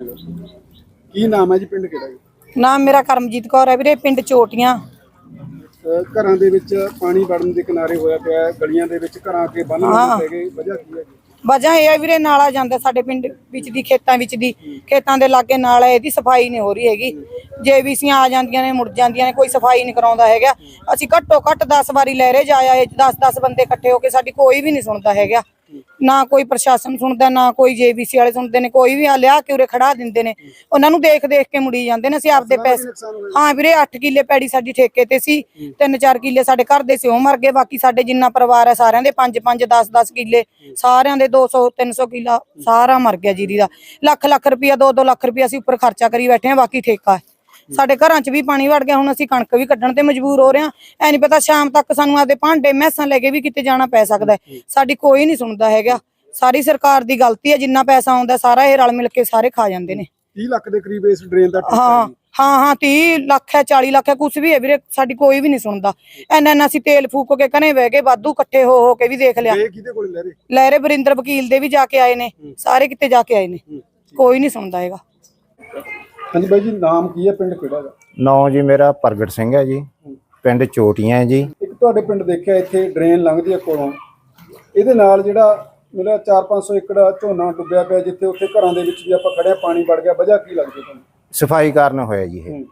ਕੀ ਨਾਮ ਹੈ ਜੀ? ਪਿੰਡ ਕਿਹੜਾ ਜੀ? ਨਾਮ ਮੇਰਾ ਕਰਮਜੀਤ ਕੌਰ ਹੈ ਵੀਰੇ ਪਿੰਡ ਚੋਟੀਆਂ। ਅਹ ਘਰਾਂ ਦੇ ਵਿੱਚ ਪਾਣੀ ਵੜਨ ਦੇ ਕਿਨਾਰੇ ਹੋਇਆ ਪਿਆ ਹੈ ਗਲੀਆਂ ਦੇ ਵਿੱਚ ਘਰਾਂ ਕੇ ਬੰਨ ਹਾਂ। ਗਏ ਵਜ੍ਹਾ ਕੀ ਹੈ ਜੀ? ਵਜ੍ਹਾ ਇਹ ਹੈ ਵੀਰੇ ਨਾਲਾ ਜਾਂਦਾ ਸਾਡੇ ਪਿੰਡ ਵਿੱਚ ਦੀ ਖੇਤਾਂ ਵਿੱਚ ਦੀ। ਖੇਤਾਂ ਦੇ ਲਾਗੇ ਨਾਲਾ ਹੈ, ਇਹਦੀ ਸਫ਼ਾਈ ਨਹੀਂ ਹੋ ਰਹੀ ਹੈਗੀ। ਜੇਬੀਸੀਆਂ ਆ ਜਾਂਦੀਆਂ ਨੇ ਮੁੜ ਜਾਂਦੀਆਂ ਨੇ ਕੋਈ ਸਫ਼ਾਈ ਨਹੀਂ ਕਰਾਉਂਦਾ ਹੈਗਾ। ਅਸੀਂ ਘੱਟੋ ਘੱਟ 10 ਵਾਰੀ ਲੈ ਰਹੇ ਜਾਇਆ ਇਹ 10 10 ਬੰਦੇ ਇਕੱਠੇ ਹੋ ਕੇ ਸਾਡੀ ਕੋਈ ਵੀ ਨਹੀਂ ਸੁਣਦਾ ਹੈਗਾ। ਨਾ ਕੋਈ ਪ੍ਰਸ਼ਾਸਨ ਸੁਣਦਾ ਨਾ ਕੋਈ ਜੇਬੀਸੀ ਵਾਲੇ ਸੁਣਦੇ ਨੇ ਕੋਈ ਵੀ ਆ ਲਿਆ ਕੇ ਉਰੇ ਖੜਾ ਦਿੰਦੇ ਨੇ। ਉਹਨਾਂ ਨੂੰ ਦੇਖ ਦੇਖ ਕੇ ਮੁੜੀ ਜਾਂਦੇ ਨੇ ਅਸੀਂ ਆਪਦੇ ਪੈਸੇ ਹਾਂ ਵੀਰੇ 8 ਕਿੱਲੇ ਪੈੜੀ ਸਾਡੀ ਠੇਕੇ ਤੇ ਸੀ ਤਿੰਨ ਚਾਰ ਕਿੱਲੇ ਸਾਡੇ ਘਰ ਦੇ ਸੀ ਉਹ ਮਰ ਗਏ ਬਾਕੀ ਸਾਡੇ ਜਿੰਨਾ ਪਰਿਵਾਰ ਹੈ ਸਾਰਿਆਂ ਦੇ 5 5 10 10 ਕਿੱਲੇ ਸਾਰਿਆਂ ਦੇ 200 300 ਕਿੱਲਾ ਸਾਰਾ ਮਰ ਗਿਆ ਜੀਰੀ ਦਾ। ਲੱਖ ਲੱਖ ਰੁਪਇਆ 2 2 ਲੱਖ ਰੁਪਇਆ ਅਸੀਂ ਉੱਪਰ ਖਰਚਾ ਕਰੀ ਬੈਠੇ ਹਾਂ ਬਾਕੀ ਠੇਕਾ ਹੈ। ਸਾਡੇ ਘਰਾਂ 'ਚ ਵੀ ਪਾਣੀ ਵੜ ਗਿਆ ਹੁਣ ਅਸੀਂ ਕਣਕ ਵੀ ਕੱਢਣ ਤੇ ਮਜਬੂਰ ਹੋ ਰਹੇ ਹਾਂ। ਐ ਨਹੀਂ ਪਤਾ ਸ਼ਾਮ ਤੱਕ ਸਾਨੂੰ ਆਪਦੇ ਭਾਂਡੇ ਮੈਸਾਂ ਲੈ ਕੇ ਵੀ ਕਿਤੇ ਜਾਣਾ ਪੈ ਸਕਦਾ। ਸਾਡੀ ਕੋਈ ਨਹੀਂ ਸੁਣਦਾ ਹੈਗਾ। ਸਾਰੀ ਸਰਕਾਰ ਦੀ ਗਲਤੀ ਹੈ ਜਿੰਨਾ ਪੈਸਾ ਆਉਂਦਾ ਸਾਰਾ ਇਹ ਰਲ ਮਿਲ ਕੇ ਸਾਰੇ ਖਾ ਜਾਂਦੇ ਨੇ। 30 ਲੱਖ ਦੇ ਕਰੀਬ ਇਸ ਡਰੇਨ ਦਾ ਹਾਂ ਹੈ। ਹਾਂ ਹਾਂ 30 ਲੱਖ ਹੈ 40 ਲੱਖ ਹੈ ਕੁਝ ਵੀ ਹੈ ਵੀਰੇ ਸਾਡੀ ਕੋਈ ਵੀ ਨਹੀਂ ਸੁਣਦਾ। ਐਨਾ ਐਨਾ ਅਸੀਂ ਤੇਲ ਫੂਕ ਕੇ ਕਨੇ ਬਹਿ ਗਏ ਵਾਧੂ ਇਕੱਠੇ ਹੋ ਹੋ ਕੇ ਵੀ ਦੇਖ ਲਿਆ। ਇਹ ਕਿਹਦੇ ਕੋਲ ਲਹਿਰੇ ਬਰਿੰਦਰ ਵਕੀਲ ਦੇ ਵੀ ਜਾ ਕੇ ਆਏ ਨੇ ਸਾਰੇ ਕਿਤੇ ਜਾ ਕੇ ਆਏ ਨੇ। ਕੋਈ ਨਹੀਂ ਸੁਣਦਾ ਹੈਗਾ। ਹਾਂਜੀ ਬਾਈ ਜੀ ਨਾਮ ਕੀ ਹੈ? ਪਿੰਡ ਕਿਹੜਾ ਦਾ ਨਾਂ ਜੀ ਮੇਰਾ ਪ੍ਰਗਟ ਸਿੰਘ ਹੈ ਜੀ। ਪਿੰਡ ਚੋਟੀਆਂ ਹੈ ਜੀ। ਇੱਕ ਤੁਹਾਡੇ ਪਿੰਡ ਦੇਖਿਆ ਇੱਥੇ ਡਰੇਨ ਲੰਘਦੀ ਹੈ ਕੋਲੋਂ। ਇਹਦੇ ਨਾਲ ਜਿਹੜਾ ਮੇਰਾ 4-500 ਏਕੜ ਝੋਨਾ ਡੁੱਬਿਆ ਪਿਆ ਜਿੱਥੇ ਉੱਥੇ ਘਰਾਂ ਦੇ ਵਿੱਚ ਵੀ ਆਪਾਂ ਖੜਿਆ ਪਾਣੀ ਵੜ ਗਿਆ। ਵਜ੍ਹਾ ਕੀ ਲੱਗਦੀ ਤੁਹਾਨੂੰ? ਸਫ਼ਾਈ ਕਾਰਨ ਹੋਇਆ ਜੀ ਇਹ। ਹੂੰ।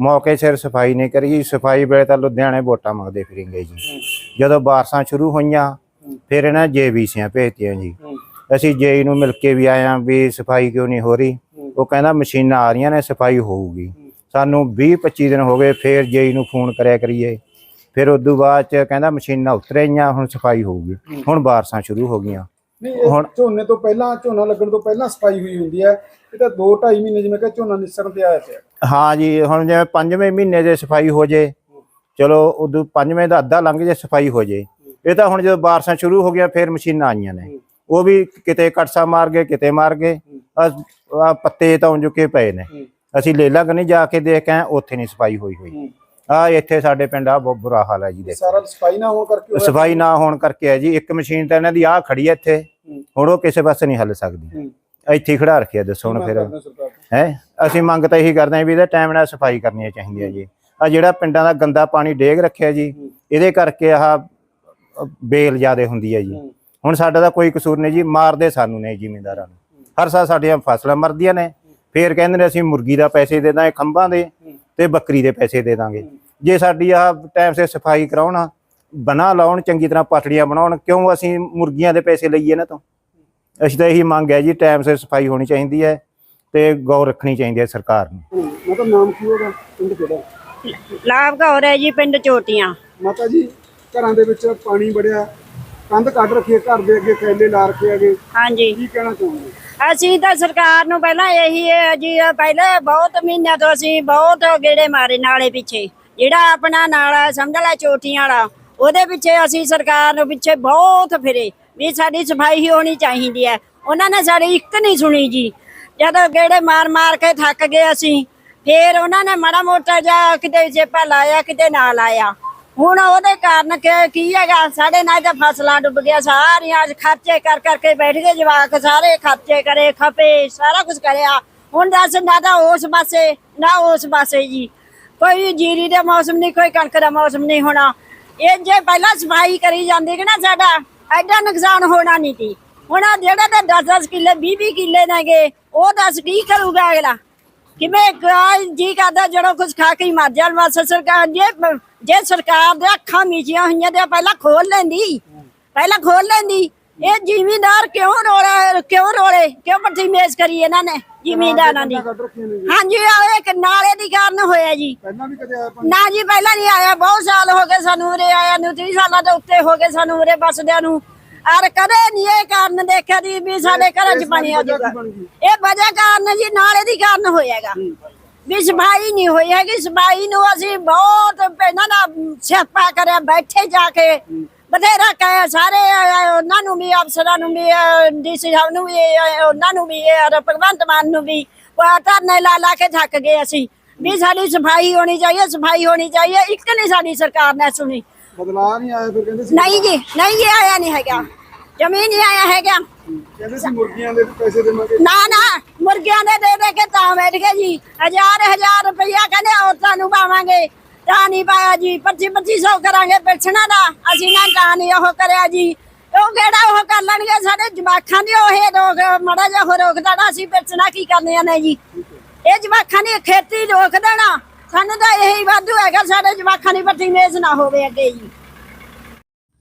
ਮੌਕੇ ਸਿਰ ਸਫ਼ਾਈ ਨਹੀਂ ਕਰੀ। ਸਫ਼ਾਈ ਵੇਲੇ ਤਾਂ ਲੁਧਿਆਣੇ ਵੋਟਾਂ ਮੰਗਦੇ ਫਿਰਿੰਗੇ ਜੀ। ਜਦੋਂ ਬਾਰਸਾਂ ਸ਼ੁਰੂ ਹੋਈਆਂ ਫਿਰ ਇਹਨਾਂ ਜੇਬੀਸੀਆਂ ਭੇਜਤੀਆਂ ਜੀ। ਹੂੰ। ਅਸੀਂ ਜੇਈ ਨੂੰ ਮਿਲ ਕੇ ਵੀ ਆਏ ਆਂ ਵੀ ਸਫ਼ਾਈ ਕਿਉਂ ਨਹੀਂ ਹੋ ਰਹੀ। ਉਹ ਕਹਿੰਦਾ ਮਸ਼ੀਨਾਂ ਆ ਰਹੀਆਂ ਨੇ ਸਫ਼ਾਈ ਹੋਊਗੀ। ਸਾਨੂੰ 20 25 ਦਿਨ ਹੋ ਗਏ ਫਿਰ ਜੇਈ ਨੂੰ ਫੋਨ ਕਰਿਆ ਕਰੀਏ। ਫਿਰ ਉਦੋਂ ਬਾਅਦ ਚ ਕਹਿੰਦਾ ਮਸ਼ੀਨਾਂ ਉਤਰਈਆਂ ਹੁਣ ਸਫ਼ਾਈ ਹੋਊਗੀ। ਹੁਣ ਬਾਰਸਾਂ ਸ਼ੁਰੂ ਹੋ ਗਈਆਂ। ਹੁਣ- ਝੋਨੇ ਤੋਂ ਪਹਿਲਾਂ ਝੋਨਾ ਲੱਗਣ ਤੋਂ ਪਹਿਲਾਂ ਸਫ਼ਾਈ ਹੋਈ ਹੁੰਦੀ ਹੈ। ਇਹ ਤਾਂ 2-2.5 ਮਹੀਨੇ ਜਿਵੇਂ ਕਿ ਝੋਨਾ ਨਿਸਰਨ ਤੇ ਆਇਆ ਪਿਆ। ਹਾਂ ਜੀ ਹੁਣ ਜਿਵੇਂ ਪੰਜਵੇਂ ਮਹੀਨੇ ਦੇ ਸਫ਼ਾਈ ਹੋ ਜੇ ਚਲੋ ਉਦੋਂ ਪੰਜਵੇਂ ਦਾ ਅੱਧਾ ਲੰਘ ਜੇ ਸਫ਼ਾਈ ਹੋ ਜੇ। ਇਹ ਤਾਂ ਹੁਣ ਜਦੋਂ ਬਾਰਿਸ਼ਾਂ ਸ਼ੁਰੂ ਹੋ ਗਿਆ ਫਿਰ ਮਸ਼ੀਨਾਂ ਆਈਆਂ ਨੇ। ਉਹ ਵੀ ਕਿਤੇ ਕਟਸਾ ਮਾਰ ਗਏ ਕਿਤੇ ਮਾਰ ਗਏ। ਆਹ ਪੱਤੇ ਤਾਂ ਉਂਝ ਕੇ ਪਏ ਨੇ। ਅਸੀਂ ਲੇਲਾ ਕਨੀ ਜਾ ਕੇ ਦੇਖ ਕੇ ਉੱਥੇ ਨਹੀਂ ਸਫ਼ਾਈ ਹੋਈ ਹੋਈ। ਆ ਇੱਥੇ ਸਾਡੇ ਪਿੰਡ ਆ ਬਹੁਤ ਬੁਰਾ ਹਾਲ ਹੈ ਜੀ ਦੇਖੋ। ਸਾਰਾ ਸਫ਼ਾਈ ਨਾ ਹੋਣ ਕਰਕੇ। ਸਫ਼ਾਈ ਨਾ ਹੋਣ ਕਰਕੇ ਹੈ ਜੀ ਇੱਕ ਮਸ਼ੀਨ ਤਾਂ ਇਹਨਾਂ ਦੀ ਆ ਖੜੀ ਹੈ ਇੱਥੇ। ਹੁਣ ਉਹ ਕਿਸੇ ਪਾਸੇ ਨਹੀਂ ਹੱਲ ਸਕਦੀ। ਇੱਥੇ ਖੜਾ ਰੱਖਿਆ ਦੱਸੋ ਹੁਣ ਫਿਰ। ਹੈ? ਅਸੀਂ ਮੰਗ ਤਾਂ ਇਹੀ ਕਰਦੇ ਹਾਂ ਵੀ ਇਹਦਾ ਟਾਈਮ ਨਾਲ ਸਫ਼ਾਈ ਕਰਨੀ ਚਾਹੀਦੀ ਹੈ ਜੀ। ਆ ਜਿਹੜਾ ਪਿੰਡਾਂ ਦਾ ਗੰਦਾ ਪਾਣੀ ਡੇਗ ਰੱਖਿਆ ਜੀ ਇਹਦੇ ਕਰਕੇ ਆਹ ਬੇਲ ਜ਼ਿਆਦੇ ਹੁੰਦੀ ਹੈ ਜੀ। ਹੁਣ ਸਾਡਾ ਤਾਂ ਕੋਈ ਕਸੂਰ ਨਹੀਂ ਜੀ ਮਾਰਦੇ ਸਾਨੂੰ ਨੇ ਜ਼ਿਮੀਂਦਾਰਾਂ ਨੂੰ। ਹਰ ਸਾਲ ਸਾਡੀਆਂ ਫਸਲਾਂ ਮਰਦੀਆਂ ਨੇ। ਫੇਰ ਕਹਿੰਦੇ ਨੇ ਅਸੀਂ ਮੁਰਗੀ ਦਾ ਪੈਸੇ ਦੇ ਦਾਂਗੇ ਖੰਭਾਂ ਦੇ ਤੇ ਬੱਕਰੀ ਦੇ ਪੈਸੇ ਦੇ ਦਾਂਗੇ। ਜੇ ਸਾਡੀ ਆਹ ਟਾਈਮ ਸੇ ਸਫ਼ਾਈ ਕਰਾਉਣ ਬਣਾ ਲਾਉਣ ਚੰਗੀ ਤਰ੍ਹਾਂ ਪਟੜੀਆਂ ਬਣਾਉਣ ਕਿਉਂ ਅਸੀਂ ਮੁਰਗੀਆਂ ਦੇ ਪੈਸੇ ਲਈਏ ਨਾ ਤੋਂ? ਅਸੀਂ ਤਾਂ ਇਹੀ ਮੰਗ ਹੈ ਜੀ ਟਾਈਮ ਸੇ ਸਫ਼ਾਈ ਹੋਣੀ ਚਾਹੀਦੀ ਹੈ ਤੇ ਗੌਰ ਰੱਖਣੀ ਚਾਹੀਦੀ ਹੈ ਸਰਕਾਰ ਨੂੰ। ਮਤਲਬ ਨਾਮ ਕੀ ਹੋਗਾ ਪਿੰਡ ਕਿਹੜਾ? ਲਾਭ ਕੌਰ ਹੈ ਜੀ ਪਿੰਡ ਚੋਟੀਆਂ। ਮਾਤਾ ਜੀ ਘਰਾਂ ਦੇ ਵਿੱਚ ਪਾਣੀ ਵੜਿਆ ਕੰਧ ਕੱਢ ਰੱਖੀ ਹੈ ਘਰ ਦੇ ਅੱਗੇ ਥੈਲੇ ਲਾ ਰੱਖੇ ਹੈਗੇ। ਹਾਂਜੀ। ਕੀ ਕਹਿਣਾ ਚਾਹੁੰਦੇ ਅਸੀਂ ਤਾਂ ਸਰਕਾਰ ਨੂੰ ਪਹਿਲਾਂ ਇਹੀ ਹੈ ਜੀ, ਪਹਿਲੇ ਬਹੁਤ ਮਹੀਨਿਆਂ ਤੋਂ ਅਸੀਂ ਬਹੁਤ ਗੇੜੇ ਮਾਰੇ ਨਾਲੇ ਪਿੱਛੇ। ਜਿਹੜਾ ਆਪਣਾ ਨਾਲਾ ਸਮਝ ਲੈ ਚੋਟੀਆਂ ਵਾਲਾ, ਉਹਦੇ ਪਿੱਛੇ ਅਸੀਂ ਸਰਕਾਰ ਨੂੰ ਪਿੱਛੇ ਬਹੁਤ ਫਿਰੇ ਵੀ ਸਾਡੀ ਸਫ਼ਾਈ ਹੀ ਹੋਣੀ ਚਾਹੀਦੀ ਹੈ। ਉਹਨਾਂ ਨੇ ਸਾਡੀ ਇੱਕ ਨਹੀਂ ਸੁਣੀ ਜੀ। ਜਦੋਂ ਗੇੜੇ ਮਾਰ ਮਾਰ ਕੇ ਥੱਕ ਗਏ ਅਸੀਂ, ਫੇਰ ਉਹਨਾਂ ਨੇ ਮਾੜਾ ਮੋਟਾ ਜਿਹਾ ਕਿਤੇ ਜੇਪਾ ਲਾਇਆ, ਕਿਤੇ ਨਾ ਲਾਇਆ। ਹੁਣ ਉਹਦੇ ਕਾਰਨ ਕਿ- ਕੀ ਹੈਗਾ? ਸਾਡੇ ਨਾਲ ਤਾਂ ਫਸਲਾਂ ਡੁੱਬ ਗਿਆ ਸਾਰੀਆਂ ਅੱਜ ਖਰਚੇ ਕਰ ਕਰਕੇ ਬੈਠ ਗਏ ਜਵਾਕ, ਸਾਰੇ ਖਰਚੇ ਕਰੇ, ਖਪੇ, ਸਾਰਾ ਕੁਝ ਕਰਿਆ। ਹੁਣ ਦੱਸ, ਨਾ ਤਾਂ ਉਸ ਪਾਸੇ, ਨਾ ਉਸ ਪਾਸੇ ਜੀ। ਕੋਈ ਜੀਰੀ ਦਾ ਮੌਸਮ ਨਹੀਂ, ਕੋਈ ਕਣਕ ਦਾ ਮੌਸਮ ਨਹੀਂ ਹੋਣਾ। ਇਹ ਜੇ ਪਹਿਲਾਂ ਸਫ਼ਾਈ ਕਰੀ ਜਾਂਦੀ ਕਿ ਨਾ ਸਾਡਾ, ਐਡਾ ਨੁਕਸਾਨ ਹੋਣਾ ਨਹੀਂ ਸੀ। ਹੁਣ ਆਹ ਜਿਹੜਾ ਤਾਂ 10-10 ਕਿੱਲੇ 20-20 ਕਿੱਲੇ ਨੇਗੇ, ਉਹ ਦੱਸ ਕੀ ਕਰੂਗਾ ਅਗਲਾ? ਕਿਵੇਂ ਗਾय ਜੀ ਕਰਦਾ ਜਿਹੜਾ ਕੁਝ ਖਾ ਕੇ ਹੀ ਮਰ ਜਾਣ। ਬਸ ਸਰਕਾਰ ਜੇ ਜੇ ਸਰਕਾਰ ਦੇ ਅੱਖਾਂ ਮੀਚੀਆਂ ਹੋਈਆਂ ਤੇ ਪਹਿਲਾਂ ਖੋਲ ਲੈਂਦੀ। ਪਹਿਲਾਂ ਖੋਲ ਲੈਂਦੀ। ਇਹ ਜ਼ਿਮੀਂਦਾਰ ਕਿਉਂ ਰੋਲੇ ਕਿਉਂ ਰੋਲੇ? ਕਿਉਂ ਪੱਟੀ ਮੇਜ਼ ਕਰੀ ਇਹਨਾਂ ਨੇ ਜ਼ਿਮੀਂਦਾਰਾਂ ਦੀ। ਹਾਂਜੀ ਆਹ ਇੱਕ ਨਾਲੇ ਦੀ ਕਾਰਨ ਹੋਇਆ ਜੀ। ਪਹਿਲਾਂ ਵੀ ਕਦੇ ਆਇਆ ਪਾਣੀ ਨਾ ਜੀ ਪਹਿਲਾਂ ਨਹੀਂ ਆਇਆ। ਬਹੁਤ ਸਾਲ ਹੋ ਗਏ ਸਾਨੂੰ ਉਰੇ ਆਇਆ ਨੂੰ 30 ਸਾਲਾਂ ਤੋਂ ਉੱਤੇ ਹੋ ਗਏ ਸਾਨੂੰ ਉਰੇ ਬਸਦਿਆਂ ਨੂੰ। ਔਰ ਕਦੇ ਨਹੀਂ ਇਹ ਕਾਰਨ ਦੇਖਿਆ ਦੀ ਵੀ ਸਾਡੇ ਘਰਾਂ 'ਚ ਪਾਣੀ ਆ ਜਾਊਗਾ? ਇਹ ਵਜ੍ਹਾ ਕਾਰਨ ਜੀ ਨਾਲੇ ਦੀ ਕਾਰਨ ਹੋਇਆਗਾ। ਵੀ ਸਫ਼ਾਈ ਨਹੀਂ ਹੋਈ ਹੈਗੀ ਸਫ਼ਾਈ ਨੂੰ ਅਸੀਂ ਬਹੁਤ ਪਹਿਲਾਂ ਨਾ ਸਿਆਪਾ ਕਰਿਆ ਬੈਠੇ ਜਾ ਕੇ। ਬਥੇਰਾ ਕਹੇ ਸਾਰੇ ਉਹਨਾਂ ਨੂੰ ਵੀ ਅਫਸਰਾਂ ਨੂੰ ਵੀ ਡੀਸੀ ਸਾਹਿਬ ਨੂੰ ਵੀ ਉਹਨਾਂ ਨੂੰ ਵੀ ਔਰ ਭਗਵੰਤ ਮਾਨ ਨੂੰ ਵੀ। ਧਰਨੇ ਲਾ ਲਾ ਕੇ ਥੱਕ ਗਏ ਅਸੀਂ। ਵੀ ਸਾਡੀ ਸਫ਼ਾਈ ਹੋਣੀ ਚਾਹੀਏ ਸਫ਼ਾਈ ਹੋਣੀ ਚਾਹੀਏ ਇੱਕ ਨਹੀਂ ਸਾਡੀ ਸਰਕਾਰ ਨੇ ਸੁਣੀ। ਬਦਲਾਅ ਨਹੀਂ ਆਇਆ ਫਿਰ ਕਹਿੰਦੇ ਸੀ ਨਹੀਂ ਜੀ ਨਹੀਂ ਜੀ ਆਇਆ ਨਹੀਂ ਹੈਗਾ। ਜਮੀਨ ਨਹੀਂ ਆਇਆ ਹੈਗਾ। ਕਹਿੰਦੇ ਸੀ ਮੁਰਗੀਆਂ ਦੇ ਵੀ ਪੈਸੇ ਦੇਵਾਂਗੇ। ਨਾ ਨਾ ਮੁਰਗਿਆਂ ਦੇ ਦੇ ਦੇ ਕੇ ਤਾਂ ਬੈਠ ਗਏ ਜੀ। ਹਜ਼ਾਰ ਹਜ਼ਾਰ ਰੁਪਇਆ ਕਹਿੰਦੇ ਔਰਤਾਂ ਨੂੰ ਪਾਵਾਂਗੇ। ਤਾਂ ਨਹੀਂ ਪਾਇਆ ਜੀ 25 2500 ਕਰਾਂਗੇ ਪੈਨਸ਼ਨਾਂ ਦਾ। ਅਸੀਂ ਨਾ ਤਾਂ ਨਹੀਂ ਉਹ ਕਰਿਆ ਜੀ। ਉਹ ਕਿਹੜਾ ਉਹ ਕਰ ਲੈਣਗੇ? ਸਾਡੇ ਜਵਾਖਾਂ ਦੀ ਉਹ ਰੋਕ ਮੜਾ ਜਿਹਾ ਰੋਕ ਦੇਣਾ ਅਸੀਂ ਪੈਨਸ਼ਨਾਂ ਕੀ ਕਰਨੀਆਂ ਨੇ ਜੀ। ਇਹ ਜਵਾਖਾਂ ਦੀ ਖੇਤੀ ਰੋਕ ਦੇਣਾ। ਸਾਨੂੰ ਤਾਂ ਇਹੀ ਵਾਧੂ ਹੈਗਾ ਸਾਡੇ ਜਵਾਖਾਂ ਦੀ ਪੱਟੀ ਮੇਜ਼ ਨਾ ਹੋਵੇ ਅੱਗੇ ਜੀ।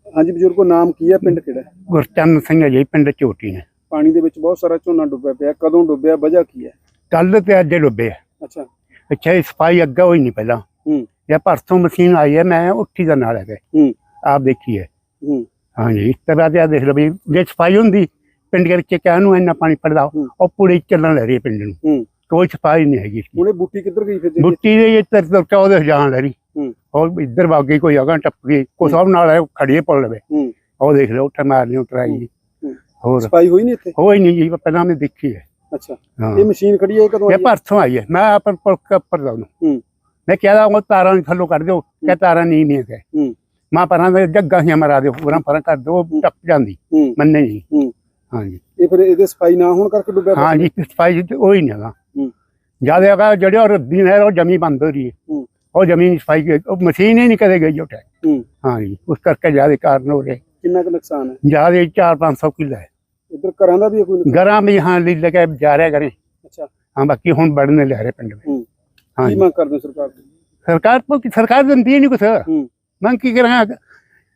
ਹਾਂਜੀ ਬਜ਼ੁਰਗੋ ਨਾਮ ਕੀ ਹੈ? ਪਿੰਡ ਕਿਹੜਾ ਹੈ? ਗੁਰਚਰਨ ਸਿੰਘ ਹੈ ਜੀ ਪਿੰਡ ਝੋਟੀ ਨੇ ਪਾਣੀ ਦੇ ਵਿੱਚ ਬਹੁਤ ਸਾਰਾ ਝੋਨਾ ਡੁੱਬਿਆ ਪਿਆ। ਕਦੋਂ ਡੁੱਬਿਆ? ਵਜ੍ਹਾ ਕੀ ਹੈ? ਕੱਲ ਤੇ ਅੱਜ ਡੁੱਬੇ ਆ। ਅੱਛਾ। ਅੱਛਾ ਇਹ ਸਫ਼ਾਈ ਅੱਗਾ ਹੋਈ ਨਹੀਂ ਪਹਿਲਾਂ। ਹੂੰ। ਇਹ ਪਰਸੋਂ ਮਸ਼ੀਨ ਆਈ ਹੈ ਮੈਂ ਉੱਠੀ ਦਾ ਨਾਲ ਹੈਗਾ। ਹੂੰ। ਆਪ ਦੇਖੀਏ ਹੂੰ। ਹਾਂਜੀ ਇਸ ਤਰ੍ਹਾਂ ਤੇ ਆ ਦੇਖ ਲਓ ਵੀ ਜੇ ਸਫ਼ਾਈ ਹੁੰਦੀ ਪਿੰਡ ਦੇ ਵਿੱਚ ਕਹਿ ਨੂੰ ਇੰਨਾ ਪਾਣੀ ਪੜਦਾ ਹੂੰ। ਉਹ ਪੂਰੇ ਚੱਲਣ ਲੈ ਰਹੀ ਹੈ ਪਿੰਡ ਨੂੰ। ਹੂੰ। ਕੋਈ ਸਫ਼ਾਈ ਨਹੀਂ ਹੈਗੀ ਇਸਦੀ। ਹੁਣੇ ਬੂਟੀ ਕਿੱਧਰ ਗਈ ਫਿਰ ਜੀ? ਬੁੱਟੀ ਦੇ ਇੱਧਰ ਤੋਂ ਚੌਦੇ ਜਾਣ ਲੈ ਰਹੀ। ਹੂੰ। ਉਹ ਇੱਧਰ ਵਾਗੇ ਕੋਈ ਅਗਾਂ ਟੱਪ ਗਈ ਕੋ ਸਭ ਨਾਲ ਹੈ, ਖੜੀਏ ਪੜ ਲਵੇ। ਹੂੰ। ਉਹ ਦੇਖ ਲਓ ਉੱਠ ਮਾਰਨੀ ਉਤਰਾਈ ਜੀ ਹੂੰ। ਹੋਰ। ਸਫ਼ਾਈ ਹੋਈ ਨਹੀਂ ਇੱਥੇ? ਹੋਈ ਨਹੀਂ ਜੀ ਪਹਿਲਾਂ ਮੈਂ ਦੇਖੀ ਹੈ। ਅੱਛਾ। ਹਾਂ। ਇਹ ਮਸ਼ੀਨ ਖੜੀ ਹੈ ਇਹ ਕਦੋਂ ਇਹ ਆਈ ਹੈ? ਪਰਸੋਂ ਆਈ ਹੈ। ਮੈਂ ਆਪਰ ਪਰ ਪਰ ਜਾਉਂ ਹੂੰ। ਮੈਂ ਕਿਹਾ ਉਹ ਤਾਰਾਂ ਨੂੰ ਥੱਲੋਂ ਕੱਢ ਦਿਓ ਕਿ ਤਾਰਾਂ ਨਹੀਂ ਨਹੀਂ ਹੈ ਹੂੰ। ਮਾਂ ਪਰਾਂ ਦੇ ਜੱਗਾ ਹੀ ਮਰਾ ਦਿਓ ਪਰਾਂ ਪਰਾਂ ਕਰ ਦਿਓ ਉਹ ਟੱਪ ਜਾਂਦੀ। ਹੂੰ। ਮੰਨੇ ਨਹੀਂ ਹੂੰ। ਹਾਂਜੀ ਇਹ ਫਿਰ ਇਹਦੇ ਸਫ਼ਾਈ ਨਾ ਹੋਣ ਕਰਕੇ ਡੁੱਬਿਆ ਪਿਆ? ਹਾਂਜੀ ਸਫ਼ਾਈ ਉਹ ਹੀ ਨਹੀਂ ਹੈਗਾ। ਹੂੰ ਜ਼ਿਆਦਾ ਹੈਗਾ ਜਿਹੜੇ ਰੱਦੀ ਨੇ ਉਹ ਜਮੀ ਬੰਦ ਹੋ ਰਹੀ ਹੈ। ਉਹ ਜ਼ਮੀਨ ਸਫ਼ਾਈ ਕੀ- ਉਹ ਮਸ਼ੀਨ ਹੀ ਨਹੀਂ ਕਦੇ ਗਈ ਉੱਠੇ ਹੂੰ। ਹਾਂਜੀ ਉਸ ਕਰਕੇ ਜ਼ਿਆਦਾ ਕਾਰਨ ਹੋ ਰਹੇ। ਕਿੰਨਾ ਕੁ ਨੁਕਸਾਨ ਹੈ? ਜ਼ਿਆਦਾ 4-500 ਕਿੱਲਾ ਹੈ। ਇੱਧਰ ਘਰਾਂ ਦਾ ਵੀ ਕੋਈ ਨੁਕਸਾਨ? ਗਰਾਂ ਵੀ ਹਾਂ ਲਈ ਲਗੇ ਜਾ ਰਿਹਾ ਕਰੇ ਅੱਛਾ। ਹਾਂ ਬਾਕੀ ਹੁਣ ਬੜਨੇ ਲੈ ਰਹੇ ਪਿੰਡ ਵਿੱਚ। ਹੂੰ। ਕੀ ਮੰਗ ਕਰਦੇ ਹੋ ਸਰਕਾਰ ਤੋਂ? ਸਰਕਾਰ ਤੋਂ ਸਰਕਾਰ ਦਿੰਦੀ ਨਹੀਂ ਕੁਛ। ਹੂੰ। ਮੈਂ ਕੀ ਕਰਾਂ?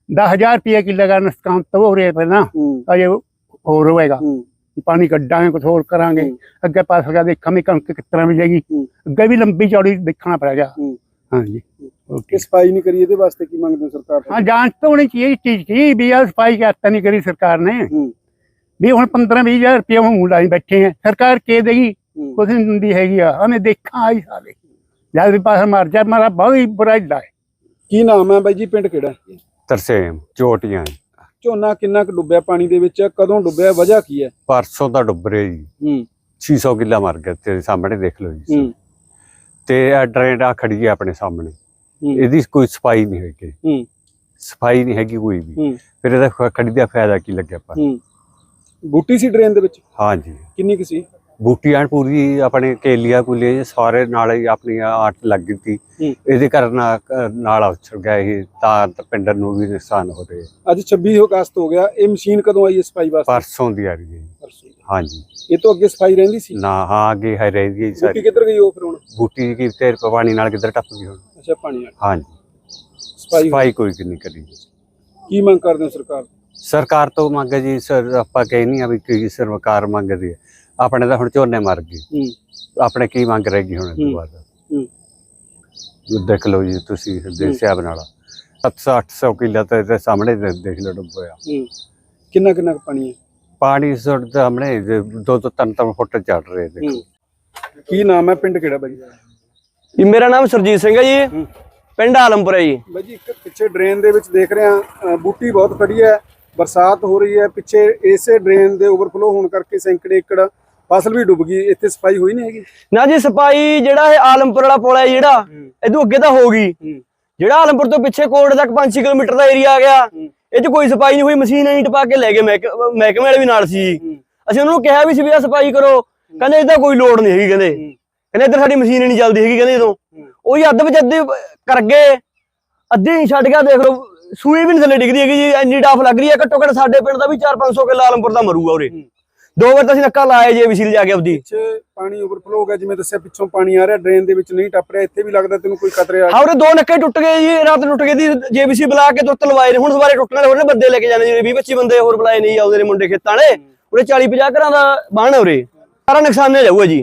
10000 ਰੁਪਏ ਕਿੱਲਾ ਦਾ ਨੁਕਸਾਨ ਤਾਂ ਹੋ ਰਿਹਾ ਪਹਿਲਾਂ। ਹੂੰ। ਅਜੇ ਹੋਰ ਹੋਏਗਾ। ਹੂੰ। ਪਾਣੀ ਕੱਢਾਂਗੇ ਕੁਝ ਹੋਰ ਕਰਾਂਗੇ। ਅੱਗੇ ਪਾਸ ਲਗਾ ਦੇਖਾਂਗੇ ਕਣਕ ਕਿਸ ਤਰ੍ਹਾਂ ਮਿਲੇਗੀ। ਅੱਗੇ ਵੀ ਲੰਬੀ ਚੌੜੀ ਦੇਖਣਾ ਪੜੇਗਾ ਹੂੰ। ਹਾਂਜੀ। ਓਕੇ। ਸਫ਼ਾਈ ਨਹੀਂ ਕਰੀ ਇਹਦੇ ਵਾਸਤੇ ਕੀ ਮੰਗਦੇ ਸਰਕਾਰ ਤੋਂ? ਹਾਂ ਜਾਂਚ ਤਾਂ ਹੋਣੀ ਚਾਹੀਏ ਇਸ ਚੀਜ਼ ਕੀ ਵੀ ਆ ਸਫ਼ਾਈ ਕਰਤਾ ਨਹੀਂ ਕਰੀ ਸਰਕਾਰ ਨੇ। ਵੀ ਹੁਣ 15 20000 ਰੁਪਏ ਹੁਣ ਲਾਈ ਬੈਠੇ ਆ। ਸਰਕਾਰ ਕੇ ਦੇਗੀ? ਕੁਝ ਨਹੀਂ ਦਿੰਦੀ ਹੈਗੀ ਆ। ਹਮੇ ਦੇਖਾਂ ਆਈ ਸਾਲੇ ਜਦ ਵੀ ਪਾਸ ਮਰ ਜਾ ਮਾਰਾ ਬਹੁਤ ਹੀ ਬੁਰਾ ਹੀ। ਕੀ ਨਾਮ ਹੈ ਬਾਈ ਜੀ? ਪਿੰਡ ਕਿਹੜਾ? ਤਰਸੇਮ ਚੋਟੀਆਂ ਝੋਨਾ ਕਿੰਨਾ ਕੁ ਡੁੱਬਿਆ ਪਾਣੀ ਦੇ ਵਿੱਚ ਕਦੋਂ ਡੁੱਬਿਆ ਵਜ੍ਹਾ ਕੀ ਹੈ? ਪਰਸੋਂ ਦਾ ਡੁੱਬ ਰਿਹਾ ਜੀ। ਹੂੰ। 600 ਕਿੱਲਾ ਮਰ ਗਿਆ ਤੇਰੇ ਸਾਹਮਣੇ ਦੇਖ ਲਓ ਜੀ। ਹੂੰ। ਤੇ ਇਹ ਡਰੇਨ ਆ ਖੜੀ ਹੈ ਆਪਣੇ ਸਾਹਮਣੇ। ਇਹਦੀ ਕੋਈ ਸਫ਼ਾਈ ਨਹੀਂ ਹੈਗੀ। ਹੂੰ। ਸਫ਼ਾਈ ਨਹੀਂ ਹੈਗੀ ਕੋਈ ਵੀ। ਫਿਰ ਇਹਦਾ ਖੜੀ ਦਾ ਫਾਇਦਾ ਕੀ ਲੱਗਿਆ ਪਰ ਹੂੰ। ਬੂਟੀ ਸੀ ਡਰੇਨ ਦੇ ਵਿੱਚ? ਹਾਂਜੀ। ਕਿੰਨੀ ਕੁ ਸੀ? ਬੂਟੀ ਐਨ ਪੂਰੀ ਆਪਣੇ ਕੇਲੀਆ ਕੁਲੀਏ ਸਾਰੇ ਨਾਲ ਹੀ ਆਪਣੀ ਆਟ ਲੱਗ ਗਈ ਸੀ। ਹੂੰ। ਇਹਦੇ ਕਾਰਨ ਆ- ਨਾਲ ਉਛੜ ਗਿਆ ਇਹ ਤਾਂ ਤਾਂ ਪਿੰਡ ਨੂੰ ਵੀ ਨੁਕਸਾਨ ਹੋ ਰਿਹਾ। ਅੱਜ 26 ਅਗਸਤ ਹੋ ਗਿਆ ਇਹ ਮਸ਼ੀਨ ਕਦੋਂ ਆਈ ਹੈ ਸਫ਼ਾਈ ਵਾਸਤੇ? ਪਰਸੋਂ ਦੀ ਆ ਰਹੀ ਹੈ ਜੀ। ਪਰਸੋਂ। ਹਾਂਜੀ। ਇਹ ਤੋਂ ਅੱਗੇ ਸਫ਼ਾਈ ਰਹਿੰਦੀ ਸੀ? ਨਾ ਹਾਂ ਅੱਗੇ ਹੈ ਰਹੀ ਗਈ ਬੂਟੀ ਸਾਰੀ। ਕਿੱਧਰ ਗਈ ਉਹ ਫਿਰ ਹੁਣ? ਬੂਟੀ ਕੀ ਤੇਰ ਪਾਣੀ ਨਾਲ ਕਿੱਧਰ ਟੱਪ ਗਈ ਹੁਣ? ਅੱਛਾ ਪਾਣੀ ਵਾਲੀ ਹਾਂਜੀ। ਸਫ਼ਾਈ ਸਫ਼ਾਈ ਕੋਈ ਨਹੀਂ ਕਰੀ ਕੀ ਮੰਗ ਕਰਦੇ ਹੋ ਸਰਕਾਰ ਤੋਂ? ਸਰਕਾਰ ਤੋਂ ਮੰਗ ਹੈ ਜੀ ਸਰ ਆਪਾਂ ਕਹੀ ਨਹੀਂ ਆ ਵੀ ਕੀ ਸਰਕਾਰ ਮੰਗਦੀ ਹੈ। ਆਪਣੇ ਤਾਂ ਹੁਣ ਝੋਨੇ ਮਰ ਗਏ। ਹੂੰ। ਆਪਣੇ ਕੀ ਮੰਗ ਰਹੇਗੀ ਹੁਣ ਇਹ ਤੋਂ। ਬਾਅਦ ਹੂੰ ਦੇਖ ਲਓ ਜੀ ਤੁਸੀਂ ਦੇ ਸਿਆਬ ਨਾਲ। 700 800 ਕਿੱਲਾ ਤਾਂ ਇਹਦੇ ਸਾਹਮਣੇ ਦੇ- ਦੇਖ ਲਓ ਡੁੱਬਿਆ ਹੂੰ। ਕਿੰਨਾ ਕਿੰਨਾ ਪਾਣੀ ਹੈ? ਪਾਣੀ ਸੁੱਟ ਸਾਹਮਣੇ ਜੇ ਦੋ ਦੋ ਤਿੰਨ ਤਿੰਨ ਫੁੱਟ ਚੜ ਰਹੇ ਦੇਖੋ ਹੂੰ। ਕੀ ਨਾਮ ਹੈ? ਪਿੰਡ ਕਿਹੜਾ ਬਾਈ? ਜੀ ਮੇਰਾ ਨਾਮ ਸਰਜੀਤ ਸਿੰਘ ਹੈ ਜੀ। ਹੂੰ। ਪਿੰਡ ਆਲਮਪੁਰ ਹੈ ਜੀ। ਬਾਈ ਜੀ ਇੱਕ ਪਿੱਛੇ ਡਰੇਨ ਦੇ ਵਿੱਚ ਦੇਖ ਰਹੇ ਬੂਟੀ ਬਹੁਤ ਖੜੀ ਹੈ। ਬਰਸਾਤ ਹੋ ਰਹੀ ਹੈ। ਪਿੱਛੇ ਇਸੇ ਡਰੇਨ ਦੇ ਓਵਰਫਲੋ ਹੋਣ ਕਰਕੇ ਸੈਂਕੜੇ ਏਕੜ ਫਸਲ ਵੀ ਡੁੱਬ ਗਈ ਇੱਥੇ ਸਫ਼ਾਈ ਹੋਈ ਨਹੀਂ ਹੈਗੀ। ਨਾ ਜੀ ਸਪਾਈ ਜਿਹੜਾ ਇਹ ਆਲਮਪੁਰ ਵਾਲਾ ਪੁਲ ਹੈ ਜਿਹੜਾ ਇਹਦੋਂ ਅੱਗੇ ਤਾਂ ਹੋ ਗਈ। ਜਿਹੜਾ ਆਲਮਪੁਰ ਤੋਂ ਪਿੱਛੇ ਕੋਟ ਤੱਕ 5 ਕਿਲੋਮੀਟਰ ਦਾ ਏਰੀਆ ਆ ਗਿਆ। ਇਹ 'ਚ ਕੋਈ ਸਪਾਈ ਨਹੀਂ ਹੋਈ ਮਸ਼ੀਨ ਨਹੀਂ ਟਪਾ ਕੇ ਲੈ ਗਏ ਮਹਿਕ- ਮਹਿਕਮੇ ਵਾਲੇ ਵੀ ਨਾਲ ਸੀ। ਅਸੀਂ ਉਹਨਾਂ ਨੂੰ ਕਿਹਾ ਵੀ ਸੀ ਵੀ ਸਪਾਈ ਕਰੋ ਕਹਿੰਦੇ ਇਹਦਾ ਕੋਈ ਲੋੜ ਨਹੀਂ ਹੈਗੀ ਕਹਿੰਦੇ। ਕਹਿੰਦੇ ਇੱਧਰ ਸਾਡੀ ਮਸ਼ੀਨ ਨਹੀਂ ਚੱਲਦੀ ਹੈਗੀ ਕਹਿੰਦੇ ਜਦੋਂ। ਉਹ ਹੀ ਅੱਧ ਵਿੱਚ ਅੱਧੇ ਕਰ ਗਏ। ਅੱਧੇ ਹੀ ਛੱਡ ਗਿਆ ਦੇਖ ਲਓ। ਸੂਈ ਵੀ ਨਹੀਂ ਥੱਲੇ ਡਿੱਗਦੀ ਹੈਗੀ ਜੀ ਇੰਨੀ ਡਾਫ ਲੱਗ ਰਹੀ ਹੈ। ਘੱਟੋ ਘੱਟ ਸਾਡੇ ਪਿੰਡ ਦਾ ਵੀ 4-500 ਕਿੱਲਾ ਆਲਮਪੁਰ ਦਾ ਮਰੂਗਾ ਉਰੇ। ਦੋ ਵਾਰ ਤਾਂ ਅਸੀਂ ਨੱਕਾ ਲਾਇਆ ਜੇ ਵਿਸਿਲ ਜਾ ਕੇ ਆਪਦੀ। ਪਿੱਛੇ ਪਾਣੀ ਓਵਰਫਲੋ ਹੋ ਗਿਆ ਜਿਵੇਂ ਦੱਸਿਆ ਪਿੱਛੋਂ ਪਾਣੀ ਆ ਰਿਹਾ ਡਰੇਨ ਦੇ ਵਿੱਚ ਨਹੀਂ ਟੱਪ ਰਿਹਾ ਇੱਥੇ ਵੀ ਲੱਗਦਾ ਤੈਨੂੰ ਕੋਈ ਖਤਰੇ ਆ ਹਾਂ ਉਰੇ ਦੋ ਨੱਕੇ ਟੁੱਟ ਗਏ ਜੀ ਰਾਤ ਟੁੱਟ ਗਏ ਦੀ ਜੇਬੀਸੀ ਬੁਲਾ ਕੇ ਤੁਰਤ ਲਵਾਏ ਨੇ ਹੁਣ ਸਵਾਰੇ ਟੁੱਟਣ ਵਾਲੇ ਹੋਰ ਨੇ ਬੰਦੇ ਲੈ ਕੇ ਜਾਣੇ ਜੀ 20 25 ਬੰਦੇ ਹੋਰ ਬੁਲਾਏ ਨਹੀਂ ਆਉਂਦੇ ਨੇ ਮੁੰਡੇ ਖੇਤਾਂ ਵਾਲੇ। ਉਰੇ 40 50 ਘਰਾਂ ਦਾ ਬਾਣ ਉਰੇ। ਸਾਰਾ ਨੁਕਸਾਨ ਜਾਊਗਾ ਜੀ।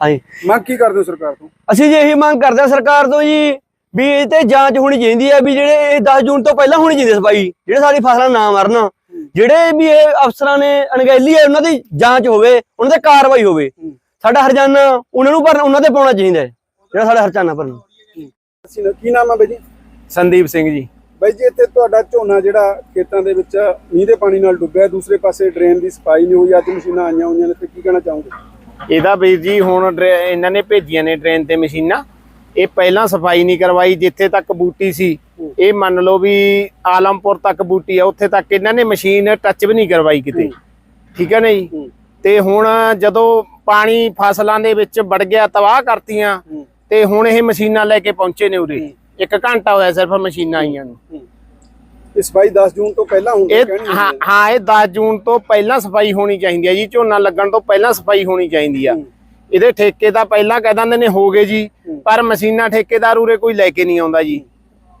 ਹਾਂਜੀ। ਮੰਗ ਕੀ ਕਰਦੇ ਹੋ ਸਰਕਾਰ ਤੋਂ? ਅਸੀਂ ਜੀ ਇਹੀ ਮੰਗ ਕਰਦੇ ਹਾਂ ਸਰਕਾਰ ਤੋਂ ਜੀ ਵੀ ਇਹ ਤੇ ਜਾਂਚ ਹੋਣੀ ਚਾਹੀਦੀ ਹੈ ਵੀ ਜਿਹੜੇ ਇਹ 10 ਜੂਨ ਤੋਂ ਪਹਿਲਾਂ ਹੋਣੀ ਚਾਹੀਦੀ ਸਫ਼ਾਈ ਜਿਹੜੇ ਸਾਡੀ ਫਸਲਾਂ ਨਾ ਮਰਨ। ਜਿਹੜੇ ਵੀ ਇਹ ਅਫਸਰਾਂ ਨੇ ਅਣਗਹਿਲੀ ਹੈ ਉਹਨਾਂ ਦੀ ਜਾਂਚ ਹੋਵੇ ਉਹਨਾਂ ਤੇ ਕਾਰਵਾਈ ਹੋਵੇ ਸਾਡਾ ਹਰਜਾਨਾ ਉਹਨਾਂ ਨੂੰ ਭਰਨ ਉਹਨਾਂ ਤੇ ਪਾਉਣਾ ਚਾਹੀਦਾ ਹੈ ਜਿਹੜਾ ਸਾਡਾ ਹਰਜਾਨਾ ਭਰਨ। ਅਸੀਂ ਕੀ ਨਾਮ ਹੈ ਬਾਈ ਜੀ? ਸੰਦੀਪ ਸਿੰਘ ਜੀ। ਬਾਈ ਜੀ ਇੱਥੇ ਤੁਹਾਡਾ ਝੋਨਾ ਜਿਹੜਾ ਖੇਤਾਂ ਦੇ ਵਿੱਚ ਮੀਂਹ ਦੇ ਪਾਣੀ ਨਾਲ ਡੁੱਬਿਆ ਦੂਸਰੇ ਪਾਸੇ ਡਰੇਨ ਦੀ ਸਫ਼ਾਈ ਨਹੀਂ ਹੋਈ ਅੱਜ ਮਸ਼ੀਨਾਂ ਆਈਆਂ ਹੋਈਆਂ ਨੇ ਤੇ ਕੀ ਕਹਿਣਾ ਚਾਹੋਗੇ? ਇਹਦਾ ਵੀਰ ਜੀ ਹੁਣ ਇਹਨਾਂ ਨੇ ਭੇਜੀਆਂ ਨੇ ਟ੍ਰੇਨ ਤੇ ਮਸ਼ੀਨਾਂ। ਇਹ ਪਹਿਲਾਂ ਸਫ਼ਾਈ ਨਹੀਂ ਕਰਵਾਈ ਜਿੱਥੇ ਤੱਕ ਬੂਟੀ ਸੀ ਇਹ ਮੰਨ ਲਓ ਵੀ ਆਲਮਪੁਰ ਤੱਕ ਬੂਟੀ ਆ ਉੱਥੇ ਤੱਕ ਇਹਨਾਂ ਨੇ ਮਸ਼ੀਨ ਟੱਚ ਵੀ ਨਹੀਂ ਕਰਵਾਈ ਕਿਤੇ। ਠੀਕ ਹੈ ਨਾ ਜੀ ਤੇ ਹੁਣ ਜਦੋਂ ਪਾਣੀ ਫਸਲਾਂ ਦੇ ਵਿੱਚ ਵੜ ਗਿਆ ਤਬਾਹ ਕਰਤੀਆਂ ਤੇ ਹੁਣ ਇਹ ਮਸ਼ੀਨਾਂ ਲੈ ਕੇ ਪਹੁੰਚੇ ਨੇ ਉਰੇ। ਇੱਕ ਘੰਟਾ ਹੋਇਆ ਸਿਰਫ ਮਸ਼ੀਨਾਂ ਆਈਆਂ ਨੂੰ। ਇਹ ਸਫ਼ਾਈ 10 ਜੂਨ ਤੋਂ ਪਹਿਲਾਂ ਹੁੰਦੀ ਇਹ ਕਹਿਣੀ ਹਾਂ। ਹਾਂ ਇਹ 10 ਜੂਨ ਤੋਂ ਪਹਿਲਾਂ ਸਫ਼ਾਈ ਹੋਣੀ ਚਾਹੀਦੀ ਹੈ ਜੀ। ਝੋਨਾ ਲੱਗਣ ਤੋਂ ਪਹਿਲਾਂ ਸਫ਼ਾਈ ਹੋਣੀ ਚਾਹੀਦੀ ਆ। ਇਹਦੇ ਠੇਕੇ ਤਾਂ ਪਹਿਲਾਂ ਕਹਿ ਦਿੰਦੇ ਨੇ ਹੋ ਗਏ ਜੀ ਪਰ ਮਸ਼ੀਨਾਂ ਠੇਕੇਦਾਰ ਉਰੇ ਕੋਈ ਲੈ ਕੇ ਨਹੀਂ ਆਉਂਦਾ ਜੀ।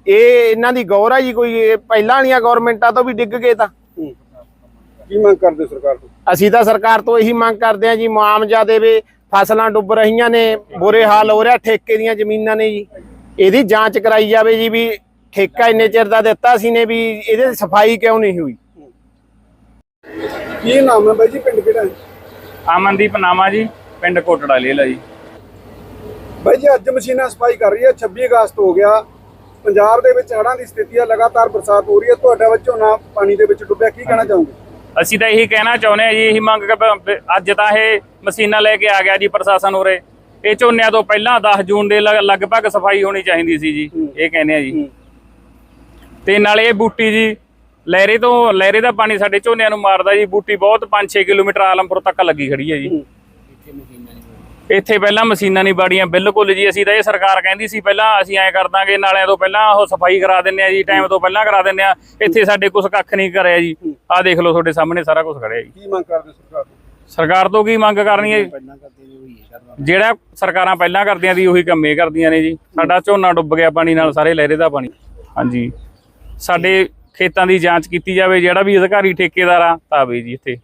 ਇਹ ਇਹਨਾਂ ਦੀ ਗੌਰ ਆ ਜੀ ਕੋਈ ਪਹਿਲਾਂ ਵਾਲੀਆਂ ਗਵਰਨਮੈਂਟਾਂ ਤੋਂ ਵੀ ਡਿੱਗ ਗਏ ਤਾਂ। ਕੀ ਮੰਗ ਕਰਦੇ ਸਰਕਾਰ ਤੋਂ? ਅਸੀਂ ਤਾਂ ਸਰਕਾਰ ਤੋਂ ਇਹੀ ਮੰਗ ਕਰਦੇ ਹਾਂ ਜੀ ਮੁਆਵਜ਼ਾ ਦੇਵੇ ਫਸਲਾਂ ਡੁੱਬ ਰਹੀਆਂ ਨੇ ਬੁਰੇ ਹਾਲ ਹੋ ਰਿਹਾ ਠੇਕੇ ਦੀਆਂ ਜ਼ਮੀਨਾਂ ਨੇ ਜੀ। ਇਹਦੀ ਜਾਂਚ ਕਰਾਈ ਜਾਵੇ ਜੀ ਵੀ ਠੇਕਾ ਇੰਨੇ ਚਿਰ ਦਾ ਦਿੱਤਾ ਸੀ ਨੇ ਵੀ ਇਹਦੇ ਸਫ਼ਾਈ ਕਿਉਂ ਨਹੀਂ ਹੋਈ। ਕੀ ਨਾਮ ਹੈ ਬਾਈ ਜੀ ਪਿੰਡ ਕਿਹੜਾ ਹੈ? ਅਮਨਦੀਪ ਨਾਮਾ ਜੀ। ਪਿੰਡ ਕੋਟੜਾ ਲੇਲਾ ਜੀ। ਬਾਈ ਜੀ ਅੱਜ ਮਸ਼ੀਨਾਂ ਸਫ਼ਾਈ ਕਰ ਰਹੀ ਹੈ 26 ਅਗਸਤ ਹੋ ਗਿਆ। ਪੰਜਾਬ ਦੇ ਵਿੱਚ ਹੜ੍ਹਾਂ ਦੀ ਸਥਿਤੀ ਹੈ ਲਗਾਤਾਰ ਬਰਸਾਤ ਹੋ ਰਹੀ ਹੈ ਤੁਹਾਡਾ ਵਿੱਚ ਝੋਨਾ ਪਾਣੀ ਦੇ ਵਿੱਚ ਡੁੱਬਿਆ ਕੀ ਕਹਿਣਾ ਚਾਹੋਗੇ? ਅਸੀਂ ਤਾਂ ਇਹੀ ਕਹਿਣਾ ਚਾਹੁੰਦੇ ਆ ਜੀ ਇਹੀ ਮੰਗ ਬ- ਅੱਜ ਤਾਂ ਇਹ ਮਸ਼ੀਨਾਂ ਲੈ ਕੇ ਆ ਗਿਆ ਜੀ ਪ੍ਰਸ਼ਾਸਨ ਉਰੇ। ਇਹ ਝੋਨਿਆਂ ਤੋਂ ਪਹਿਲਾਂ 10 ਜੂਨ ਦੇ ਲਗ- ਲਗਭਗ ਸਫ਼ਾਈ ਹੋਣੀ ਚਾਹੀਦੀ ਸੀ ਜੀ ਇਹ ਕਹਿੰਦੇ ਆ ਜੀ। ਤੇ ਨਾਲੇ ਇਹ ਬੂਟੀ ਜੀ ਲਹਿਰੇ ਤੋਂ ਲਹਿਰੇ ਦਾ ਪਾਣੀ ਸਾਡੇ ਝੋਨਿਆਂ ਨੂੰ ਮਾਰਦਾ ਜੀ ਬੂਟੀ ਬਹੁਤ 5-6 ਕਿਲੋਮੀਟਰ ਆਲਮਪੁਰ ਤੱਕ ਲੱਗੀ ਖੜੀ ਹੈ ਜੀ। ਇੱਥੇ ਪਹਿਲਾਂ ਮਸ਼ੀਨਾਂ ਨਹੀਂ ਬਾੜੀਆਂ ਬਿਲਕੁਲ ਜੀ ਅਸੀਂ ਤਾਂ ਇਹ ਸਰਕਾਰ ਕਹਿੰਦੀ ਸੀ ਪਹਿਲਾਂ ਅਸੀਂ ਐਂ ਕਰ ਦਾਂਗੇ ਨਾਲਿਆਂ ਤੋਂ ਪਹਿਲਾਂ ਉਹ ਸਫ਼ਾਈ ਕਰਾ ਦਿੰਨੇ ਆ ਜੀ ਟਾਈਮ ਤੋਂ ਪਹਿਲਾਂ ਕਰਾ ਦਿੰਨੇ ਆ ਇੱਥੇ ਸਾਡੇ ਕੁਝ ਕੱਖ ਨਹੀਂ ਕਰਿਆ ਜੀ। ਆਹ ਦੇਖ ਲਓ ਤੁਹਾਡੇ ਸਾਹਮਣੇ ਸਾਰਾ ਕੁਝ ਖੜਿਆ ਜੀ। ਕੀ ਮੰਗ ਕਰਦੇ ਸਰਕਾਰ ਤੋਂ? ਸਰਕਾਰ ਤੋਂ ਕੀ ਮੰਗ ਕਰਨੀ ਹੈ ਜੀ? ਜਿਹੜਾ ਸਰਕਾਰਾਂ ਪਹਿਲਾਂ ਕਰਦੀਆਂ ਸੀ ਉਹੀ ਕੰਮੇ ਕਰਦੀਆਂ ਨੇ ਜੀ। ਸਾਡਾ ਝੋਨਾ ਡੁੱਬ ਗਿਆ ਪਾਣੀ ਨਾਲ ਸਾਰੇ ਲਹਿਰੇ ਦਾ ਪਾਣੀ। ਹਾਂਜੀ। ਸਾਡੇ ਖੇਤਾਂ ਦੀ ਜਾਂਚ ਕੀਤੀ ਜਾਵੇ ਜਿਹੜਾ ਵੀ ਅਧਿਕਾਰੀ ਠੇਕੇਦਾਰ ਆ ਤਾਂ ਆਵੇ ਜੀ ਇੱਥੇ।